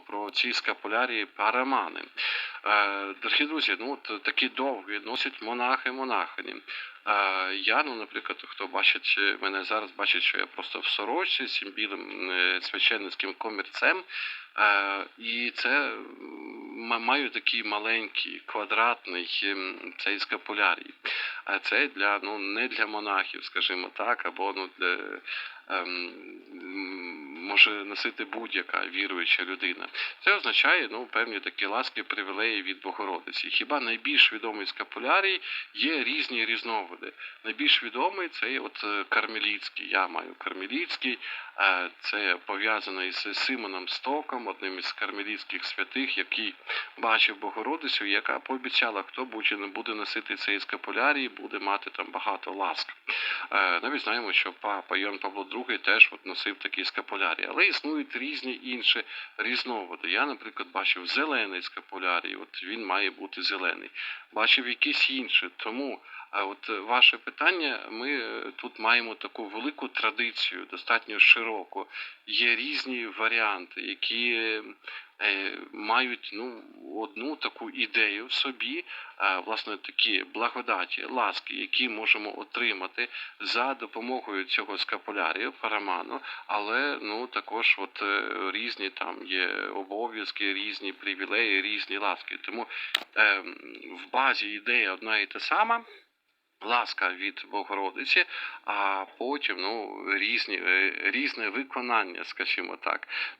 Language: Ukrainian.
про ці скапулярії парамани. Е, дорогі друзі, ну от такі довгі носять монахи монахині. Е, я, ну, наприклад, хто бачить мене зараз, бачить, що я просто в сорочці з цим білим е, священницьким комірцем. Е, і це маю такий маленький квадратний цей скапулярій. А це для ну не для монахів, скажімо так, або ну для м, може носити будь-яка віруюча людина. Це означає ну певні такі ласки, привілеї від Богородиці. Хіба найбільш відомий скапулярій є різні різновиди. Найбільш відомий це от е, кармелітський. Я маю кармелітський. Е, Це пов'язано із Симоном Стоком, одним із кармелітських святих, який бачив Богородицю, яка пообіцяла, хто буде буде носити цей скапулярій, буде мати там багато ласк. Е, Навіть знаємо, що папа Йоанн Павло II теж от носив такі скапулярі, але існують різні інші різновиди. Я, наприклад, бачив зелений скапулярій, от він має бути зелений. Бачив якісь інші. Тому а от ваше питання, ми е, тут маємо таку велику традицію, достатньо широку. Є різні варіанти, які мають ну, одну таку ідею в собі, е, власне, такі благодаті, ласки, які можемо отримати за допомогою цього скапулярію, параману, але ну також от е, різні там є обов'язки, різні привілеї, різні ласки. Тому е, в базі ідея одна і та сама. Ласка від Богородиці, а потім ну різні е, різне виконання, скажімо так.